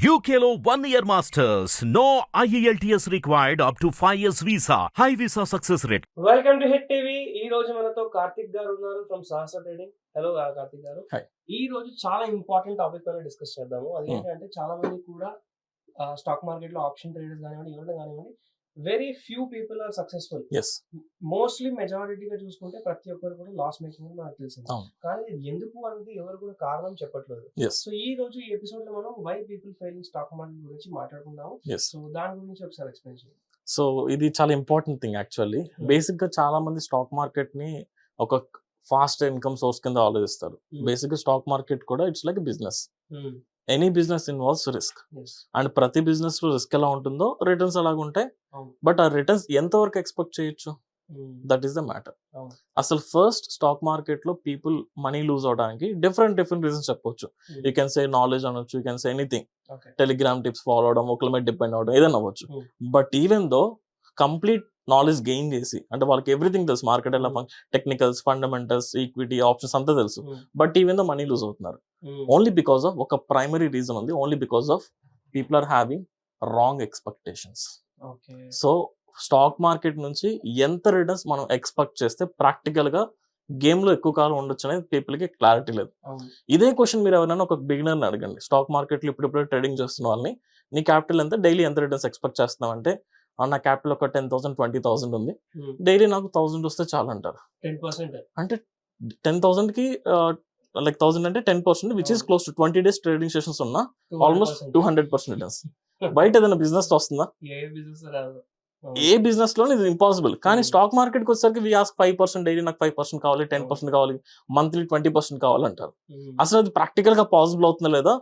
One year masters. No E IELTS required up to 5 years visa. High visa success rate. Welcome to Hit TV ఈ రోజు మనతో కార్తిక్ గారు ఉన్నారు from Sahasra trading hello Karthik garu Hi. ఈ రోజు చాలా important topic పైన discuss చేద్దాము అది Hmm. ఏంటంటే చాలా మంది కూడా స్టాక్ మార్కెట్లో ఆప్షన్ ట్రేడర్స్ కానివ్వండి ఎవరైనా కానివ్వండి very few people are successful mostly మెజారిటీగా చూసుకుంటే ప్రతి ఒక్కరు కూడా లాస్ మేకింగ్ అని నాకు తెలిసింది. కానీ ఇది ఎందుకు అనేది ఎవరు కూడా కారణం చెప్పట్లేదు. సో ఈ రోజు ఈ ఎపిసోడ్లో మనం why people failing stock market గురించి మాట్లాడుకుందాము. ఎస్ సో దాని గురించి ఒకసారి ఎక్స్ప్లెయిన్ చేయండి. సో ఇది చాలా ఇంపార్టెంట్ థింగ్ యాక్చువల్లీ. బేసిక్గా చాలా మంది స్టాక్ మార్కెట్ని ఒక ఫాస్ట్ ఇన్కమ్ సోర్స్ కింద ఆలోచిస్తారు. బేసిక్ స్టాక్ మార్కెట్ కూడా it's like business. Any business involves risk. And ప్రతి బిజినెస్లో రిస్క్ ఎలా ఉంటుందో రిటర్న్స్ అలాగ ఉంటాయి. బట్ ఆ రిటర్న్స్ ఎంత వరకు ఎక్స్పెక్ట్ చేయొచ్చు. That is the matter. అసలు ఫస్ట్ స్టాక్ మార్కెట్లో పీపుల్ మనీ లూజ్ అవడానికి డిఫరెంట్ డిఫరెంట్ రీజన్స్ చెప్పొచ్చు Hmm. You can say knowledge అనొచ్చు you can say anything. Telegram tips follow అవడం ఒకరి మీద డిపెండ్ అవడం ఏదైనా అవ్వచ్చు. But even though complete knowledge gain చేసి అంటే వాళ్ళకి ఎవ్రీథింగ్ తెలుసు మార్కెట్ ఎలా. టెక్నికల్స్ ఫండమెంటల్స్ ఈక్విటీ ఆప్షన్స్ అంతా తెలుసు. But even though money lose అవుతున్నారు. ఓన్లీ బికాస్ ఆఫ్ ఒక ప్రైమరీ రీజన్ ఉంది only because of people are having wrong expectations. So stock market నుంచి ఎంత రిటర్న్స్ మనం ఎక్స్పెక్ట్ చేస్తే ప్రాక్టికల్గా గేమ్లో ఎక్కువ కాలం ఉండొచ్చు అనేది పీపుల్కి క్లారిటీ లేదు. ఇదే క్వశ్చన్ మీరు ఎవరైనా ఒక బిగినర్ అడగండి స్టాక్ మార్కెట్లో ఇప్పుడు ట్రేడింగ్ చేస్తున్న వాళ్ళని నీ క్యాపిటల్ ఎంత డైలీ ఎంత రిటర్న్స్ ఎక్స్పెక్ట్ చేస్తున్నావు అంటే "ఆ, నా క్యాపిటల్ ఒక టెన్ థౌసండ్ ట్వంటీ థౌసండ్ ఉంది Hmm. డైలీ నాకు థౌసండ్ వస్తే చాలు అంటారు 10%. అంటే టెన్ థౌసండ్కి లైక్ థౌసండ్ అంటే ten percent which is. Close to twenty days trading sessions ఉన్నా 200%. ఆల్మోస్ట్ టూ హండ్రెడ్ పర్సెంట్ బయట ఏదైనా బిజినెస్ వస్తుందా ఏ business రాదు. ఏ బిజినెస్లో ఇది ఇంపాసిబుల్ కానీ. స్టాక్ మార్కెట్కి వచ్చేసరికి we ask five percent daily నాకు ఫైవ్ పర్సెంట్ కావాలి టెన్ పర్సెంట్ కావాలి మంత్లీ ట్వంటీ పర్సెంట్ కావాలంటారు. అసలు అది ప్రాక్టికల్గా పాసిబుల్ అవుతుందా లేదా.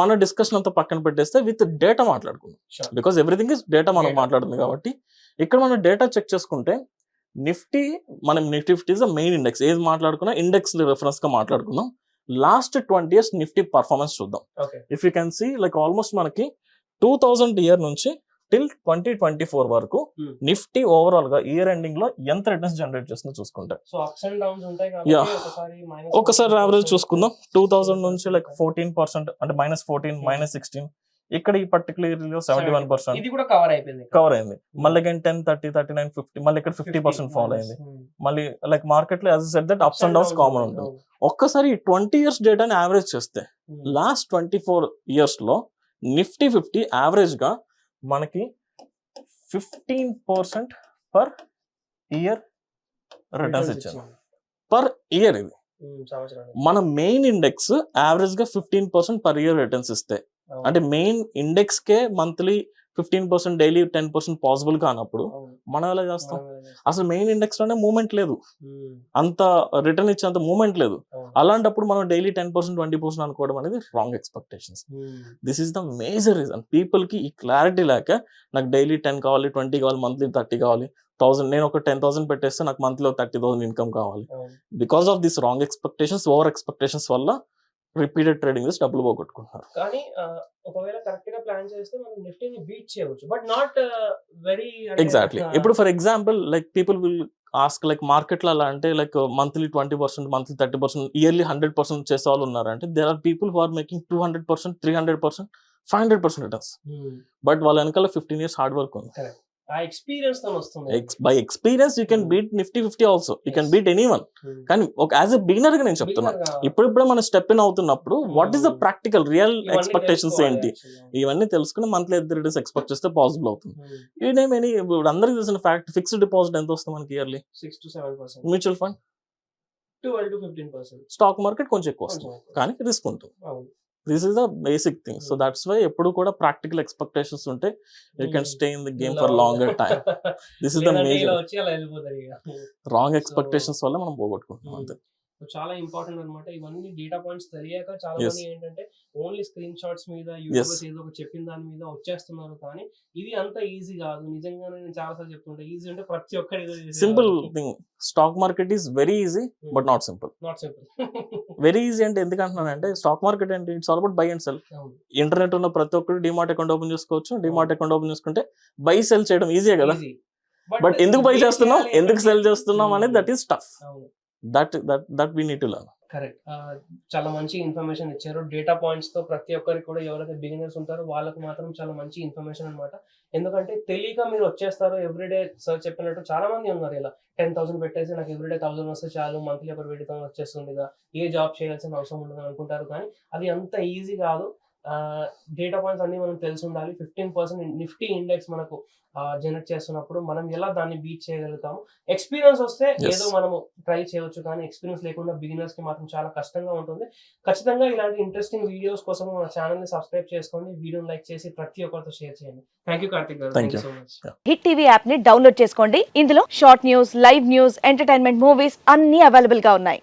మన డిస్కషన్ అంతా పక్కన పెట్టేస్తే విత్ డేటా మాట్లాడుకుందాం. బికాస్ ఎవ్రీథింగ్ ఇస్ డేటా మనం. మాట్లాడుతుంది కాబట్టి ఇక్కడ మనం డేటా చెక్ చేసుకుంటే నిఫ్టీ మనం Nifty fifty is the main index ఏది మాట్లాడుకున్నా ఇండెక్స్ రెఫరెన్స్గా మాట్లాడుకుందాం last twenty years Nifty performance చూద్దాం. If you can see like almost మనకి టూ థౌజండ్ ఇయర్ నుంచి టిల్ ట్వంటీ ట్వంటీ ఫోర్ వరకు Hmm. నిఫ్టీ ఓవరాల్గా ఇయర్ ఎండింగ్లో ఎంత రిటర్న్స్ జనరేట్ చేస్తుందో చూసుకుంటే. Yeah. ఒకసారి minus ఒకసారి 40% యావరేజ్ చూసుకుందాం. టూ థౌసండ్ నుంచి లైక్ ఫోర్టీన్ పర్సెంట్ అంటే minus fourteen Hmm. Minus sixteen ఇక్కడ ఈ పర్టికులర్ సెవెంటీ వన్ పర్సెంట్ ఇది కూడా కవర్ అయిపోయింది కవర్ అయింది. మళ్ళీ again ten thirty thirty nine fifty మళ్ళీ ఇక్కడ ఫిఫ్టీ పర్సెంట్ ఫాల్ అయింది. మళ్ళీ లైక్ మార్కెట్లో as said that ups and downs common ఉంటుంది. ఒక్కసారి ట్వంటీ ఇయర్స్ డేటాని యావరేజ్ చేస్తే లాస్ట్ ట్వంటీ ఫోర్ ఇయర్స్లో నిఫ్టీ ఫిఫ్టీ యావరేజ్గా మనకి fifteen percent per year returns ఇచ్చింది పర్ ఇయర్ ఇది. మన మెయిన్ ఇండెక్స్ యావరేజ్గా fifteen percent per year returns ఇస్తాయి అంటే మెయిన్ ఇండెక్స్ కే monthly fifteen percent daily ten percent possible కానప్పుడు మనం ఎలా చేస్తాం? అసలు మెయిన్ ఇండెక్స్లోనే మూమెంట్ లేదు. అంత రిటర్న్ ఇచ్చేంత మూమెంట్ లేదు. అలాంటప్పుడు మనం daily ten percent twenty percent అనుకోవడం అనేది wrong expectations this is the major reason పీపుల్కి ఈ క్లారిటీ లేక నాకు డైలీ టెన్ కావాలి ట్వంటీ కావాలి మంత్లీ థర్టీ కావాలి థౌసండ్ నేను ఒక టెన్ థౌసండ్ పెట్టేస్తే నాకు మంత్లీ థర్టీ థౌసండ్ ఇన్కమ్ కావాలి. Because of this wrong expectations over expectations వల్ల రిపీటెడ్ ట్రేడింగ్ చేసి డబ్బులు పోగొట్టుకుంటున్నారు కానీ ఒకవేళ కరెక్ట్గా ప్లాన్ చేస్తే మనం నిఫ్టీని బీట్ చేయవచ్చు. బట్ నాట్ వెరీ ఎగ్జాక్ట్లీ ఇప్పుడు for example like people will ask like మార్కెట్లో అలా అంటే like monthly twenty percent monthly thirty percent yearly hundred percent చేసే వాళ్ళు ఉన్నారు అంటే there are people who are making two hundred percent three hundred percent five hundred percent returns but వాళ్ళ వెనకాల fifteen years hard work ఉంది. By experience you can Hmm. Beat Nifty fifty also you can. Beat any one Hmm. కానీ ఒక as a బిగినర్గా నేను చెప్తున్నా. ఇప్పుడిప్పుడే మనం step in అవుతున్నప్పుడు what is the Hmm. Practical real expectations ఏంటి. ఇవన్నీ తెలుసుకుని మంత్లీ ఎంత రిటర్న్స్ ఎక్స్పెక్ట్ చేస్తే పాసిబుల్ అవుతుంది. Hmm. ఇదేం ఎనీ ఇప్పుడు అందరికి తెలిసిన ఫ్యాక్ట్ ఫిక్స్డ్ డిపాజిట్ ఎంత వస్తుంది మనకి yearly mutual fund stock market కొంచెం ఎక్కువ వస్తుంది. కానీ రిస్క్ ఉంటుంది. This is the basic thing so. That's why ఎప్పుడు కూడా ప్రాక్టికల్ ఎక్స్పెక్టేషన్స్ ఉంటే you can. Stay in the game for longer time this is the major wrong expectations వల్ల మనం పోగొట్టుకుంటున్నాం Hmm. అంతే చాలా ఇంపార్టెంట్ అన్నమాట. ఇవన్నీ డేటా పాయింట్స్ తెలియక చాలా. మంది ఏంటంటే ఓన్లీ స్క్రీన్ షాట్స్ మీద యూట్యూబర్స్ ఏదో ఒక చెప్పిన దాని మీద వచ్చేస్తున్నారు కానీ ఇది అంత ఈజీ కాదు. నిజంగానే నేను చాలా సార్లు చెప్తుంటా ఈజీ అంటే ప్రతి ఒక్కరు simple thing stock market is very easy but not simple not simple very easy అంటే ఎందుకు అంటున్నానంటే స్టాక్ మార్కెట్ అంటే it's all about buy and sell internet ఉన్న ప్రతి ఒక్కరు డిమార్ట్ అకౌంట్ ఓపెన్ చేసుకోవచ్చు. డిమార్ట్ అకౌంట్ ఓపెన్ చేసుకుంటే బై సెల్ చేయడం ఈజీయే కదా. బట్ ఎందుకు బై చేస్తున్నాం? ఎందుకు సెల్ చేస్తున్నాం అనేది that is tough that that that we need to learn. Correct. చాలా మంచి ఇన్ఫర్మేషన్ ఇచ్చారు. డేటా పాయింట్స్తో ప్రతి ఒక్కరికి కూడా ఎవరైతే బిగినర్స్ ఉంటారో వాళ్ళకి మాత్రం చాలా మంచి ఇన్ఫర్మేషన్ అన్నమాట. ఎందుకంటే తెలియక మీరు వచ్చేస్తారు ఎవ్రీడే సార్ చెప్పినట్టు చాలా మంది ఉన్నారు ఇలా. టెన్ థౌసండ్ పెట్టేసి నాకు ఎవ్రీడే థౌసండ్ వస్తే చాలు మంత్లీ ఒక వెయ్యి వచ్చేస్తుందిగా. ఏ జాబ్ చేయాల్సిన అవసరం ఉండదు అనుకుంటారు కానీ అది అంత ఈజీ కాదు. డేటా పాయింట్స్ అన్ని మనం తెలిసి ఉండాలి ఫిఫ్టీన్ పర్సెంట్ నిఫ్టీ ఇండెక్స్ మనకు జనరేట్ చేస్తున్నప్పుడు మనం ఎలా దాన్ని బీట్ చేయగలుగుతాము? ఎక్స్పీరియన్స్ వస్తే. ఏదో మనము ట్రై చేయవచ్చు కానీ ఎక్స్పీరియన్స్ లేకుండా బిగినర్స్కి మాత్రం చాలా కష్టంగా ఉంటుంది. ఖచ్చితంగా ఇలాంటి ఇంట్రెస్టింగ్ వీడియోస్ కోసం మన ఛానల్ని సబ్స్క్రైబ్ చేసుకోండి. వీడియోని లైక్ చేసి ప్రతి ఒక్కరితో షేర్ చేయండి. Thank you Karthik garu. Thank you. So much Hit TV యాప్ని డౌన్లోడ్ చేసుకోండి. ఇందులో short news live news entertainment movies అన్ని అవైలబుల్గా ఉన్నాయి.